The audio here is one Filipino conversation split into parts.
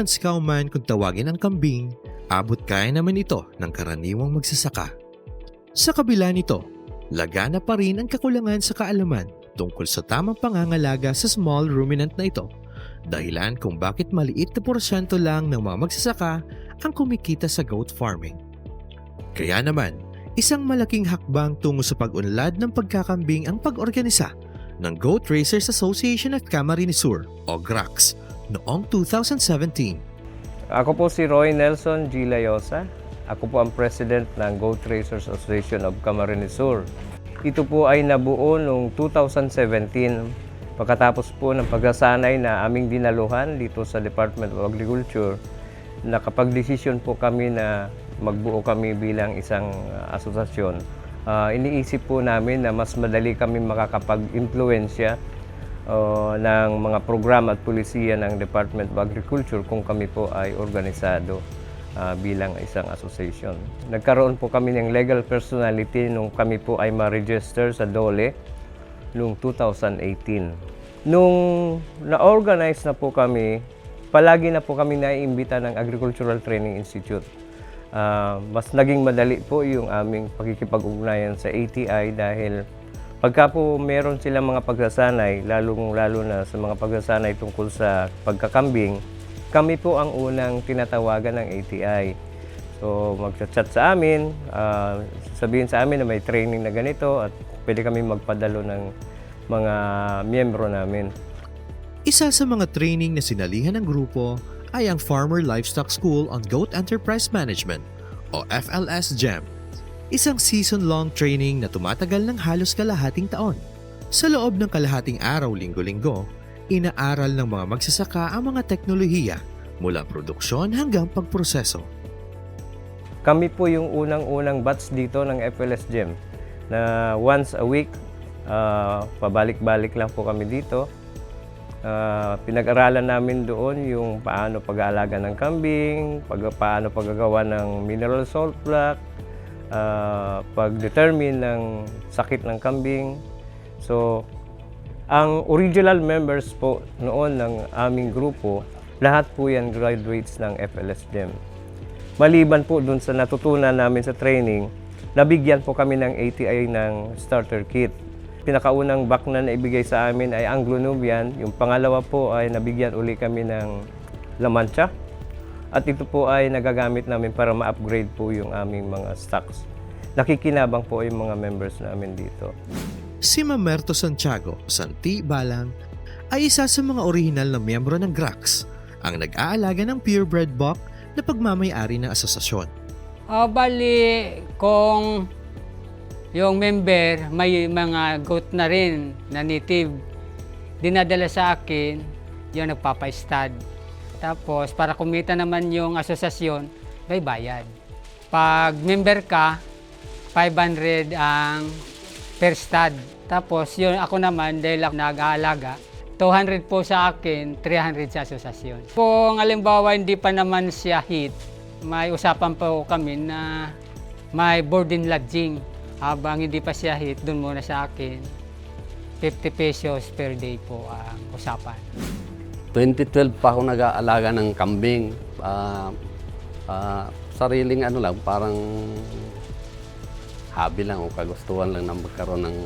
Performance cow man kung tawagin ang kambing, abot kaya naman ito ng karaniwang magsasaka. Sa kabila nito, lagana pa rin ang kakulangan sa kaalaman tungkol sa tamang pangangalaga sa small ruminant na ito. Dahilan kung bakit maliit na porsyento lang ng mga magsasaka ang kumikita sa goat farming. Kaya naman, isang malaking hakbang tungo sa pag-unlad ng pagkakambing ang pag-organisa ng Goat Racers Association at Camarines Sur o GRAX noong 2017. Ako po si Roy Nelson G. Layosa. Ako po ang President ng Goat Racers Association of Camarines Sur. Ito po ay nabuo noong 2017 pagkatapos po ng pagsasanay na aming dinaluhan dito sa Department of Agriculture. Nakapag-desisyon po kami na magbuo kami bilang isang uh, asosasyon. Uh, iniisip po namin na mas madali kami makakapag-impluensya uh, ng mga program at pulisiya ng Department of Agriculture kung kami po ay organisado uh, bilang isang association. Nagkaroon po kami ng legal personality nung kami po ay ma-register sa DOLE noong 2018. Nung na-organize na po kami, palagi na po kami naiimbita ng Agricultural Training Institute. Uh, mas naging madali po yung aming pakikipag-ugnayan sa ATI dahil pagka po meron silang mga pagsasanay, lalong-lalo na sa mga pagsasanay tungkol sa pagkakambing, kami po ang unang tinatawagan ng ATI. So magchat-chat sa amin, uh, sabihin sa amin na may training na ganito at pwede kami magpadalo ng mga miyembro namin. Isa sa mga training na sinalihan ng grupo ay ang Farmer Livestock School on Goat Enterprise Management o FLS GEM. Isang season-long training na tumatagal ng halos kalahating taon. Sa loob ng kalahating araw linggo-linggo, inaaral ng mga magsasaka ang mga teknolohiya mula produksyon hanggang pagproseso. Kami po yung unang-unang batch dito ng FLS GEM na once a week, uh, pabalik-balik lang po kami dito Uh, pinag-aralan namin doon yung paano pag-aalaga ng kambing, pag, paano paggagawa ng mineral salt block, uh, pag-determine ng sakit ng kambing. So, ang original members po noon ng aming grupo, lahat po yan graduates ng FLS GEM. Maliban po dun sa natutunan namin sa training, nabigyan po kami ng ATI ng starter kit pinakaunang bakna na ibigay sa amin ay Anglo-Nubian. Yung pangalawa po ay nabigyan uli kami ng La Mancha. At ito po ay nagagamit namin para ma-upgrade po yung aming mga stocks. Nakikinabang po yung mga members namin dito. Si Mamerto Santiago, Santi Balang, ay isa sa mga orihinal na miyembro ng GRAX, ang nag-aalaga ng purebred buck na pagmamayari ng asosasyon. Uh, bali, kung yung member may mga goat na rin na native, dinadala sa akin, yung nagpapa-stud. Tapos, para kumita naman yung asosasyon, may bayad. Pag member ka, 500 ang per stud. Tapos, yun ako naman, dahil ako nag-aalaga, 200 po sa akin, 300 sa asosasyon. Kung alimbawa hindi pa naman siya hit, may usapan po kami na may board and lodging. Habang hindi pa siya hit, dun muna sa akin, 50 pesos per day po ang usapan. 2012 pa ako nag-aalaga ng kambing. Uh, uh, sariling ano lang, parang hobby lang o kagustuhan lang na magkaroon ng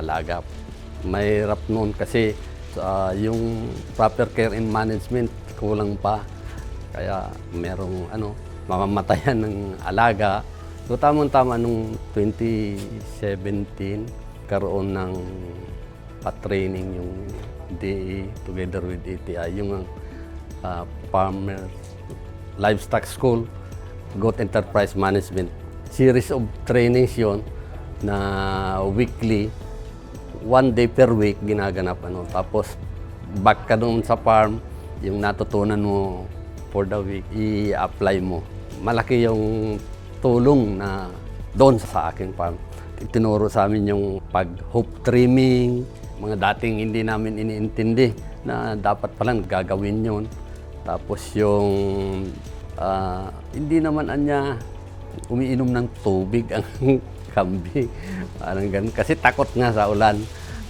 alaga. Mahirap noon kasi uh, yung proper care and management kulang pa. Kaya merong ano, mamamatayan ng alaga. So tamang-tama nung 2017, karoon ng pa-training yung DE together with ATI, yung uh, Farmer Livestock School, Goat Enterprise Management. Series of trainings yon na weekly, one day per week ginaganap. Ano. Tapos back ka doon sa farm, yung natutunan mo for the week, i-apply mo. Malaki yung tulong na doon sa aking farm. Tinuro sa amin yung pag-hoop trimming, mga dating hindi namin iniintindi na dapat pala gagawin yon. Tapos yung uh, hindi naman anya umiinom ng tubig ang kambing. Parang ganun. Kasi takot nga sa ulan.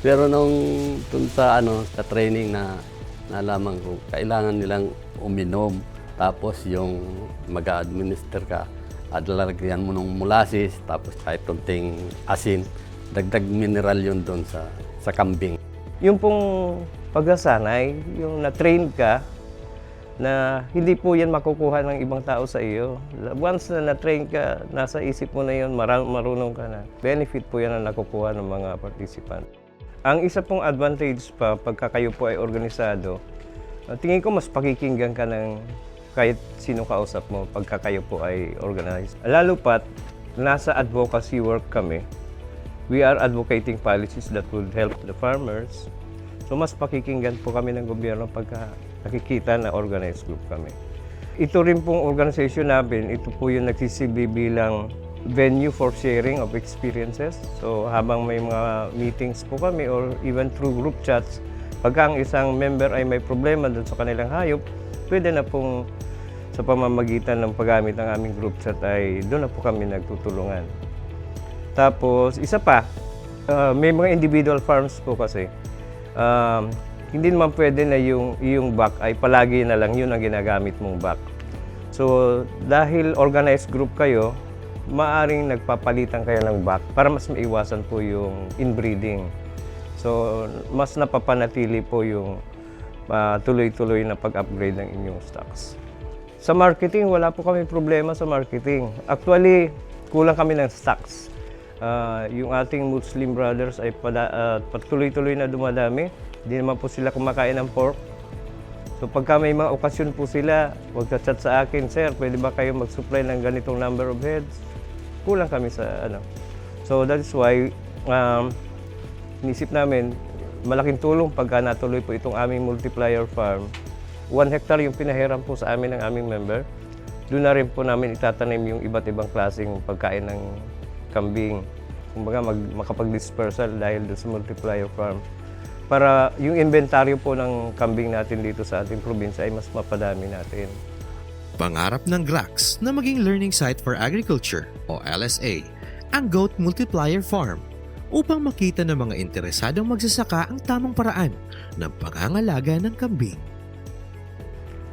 Pero nung dun sa ano sa training na nalaman ko, kailangan nilang uminom. Tapos yung mag-administer ka, at lalagyan mo ng molasses, tapos kahit konting asin, dagdag mineral yun doon sa, sa kambing. Yung pong pagsasanay, yung na-train ka, na hindi po yan makukuha ng ibang tao sa iyo. Once na na-train ka, nasa isip mo na yun, marunong ka na. Benefit po yan na nakukuha ng mga participant. Ang isa pong advantage pa pagka kayo po ay organisado, uh, tingin ko mas pakikinggan ka ng kahit sino kausap mo pagka kayo po ay organized. Lalo pat, nasa advocacy work kami, we are advocating policies that would help the farmers. So mas pakikinggan po kami ng gobyerno pagka nakikita na organized group kami. Ito rin pong organization namin, ito po yung nagsisilbi bilang venue for sharing of experiences. So habang may mga meetings po kami or even through group chats, pagka ang isang member ay may problema dun sa kanilang hayop, pwede na pong sa pamamagitan ng paggamit ng aming group chat ay doon na po kami nagtutulungan. Tapos, isa pa, uh, may mga individual farms po kasi. Um, hindi naman pwede na yung, yung back ay palagi na lang yun ang ginagamit mong back. So, dahil organized group kayo, maaring nagpapalitan kayo ng back para mas maiwasan po yung inbreeding. So, mas napapanatili po yung ah, tuloy-tuloy na pag-upgrade ng inyong stocks. Sa marketing, wala po kami problema sa marketing. Actually, kulang kami ng stocks. Ah, yung ating Muslim brothers ay pada, ah, patuloy-tuloy na dumadami. Hindi naman po sila kumakain ng pork. So pagka may mga okasyon po sila, huwag chat sa akin, Sir, pwede ba kayo mag-supply ng ganitong number of heads? Kulang kami sa ano. So that is why um, inisip namin, malaking tulong pagka natuloy po itong aming multiplier farm. One hectare yung pinahiram po sa amin ng aming member. Doon na rin po namin itatanim yung iba't ibang klaseng pagkain ng kambing. Kumbaga mag, makapag-dispersal dahil doon sa multiplier farm. Para yung inventaryo po ng kambing natin dito sa ating probinsya ay mas mapadami natin. Pangarap ng GRAX na maging Learning Site for Agriculture o LSA, ang Goat Multiplier Farm upang makita ng mga interesadong magsasaka ang tamang paraan ng pangangalaga ng kambing.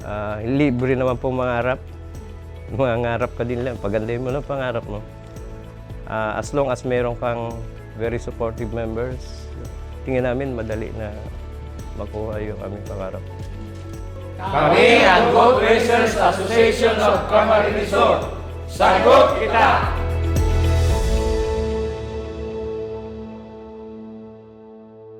Ah, libre naman po mangarap. Mangarap ka din lang. Pagandahin mo lang pangarap mo. Ah, as long as meron kang very supportive members, tingin namin madali na makuha yung aming pangarap. Kami ang Goat Racers Association of Camarines Sur. Sagot kita!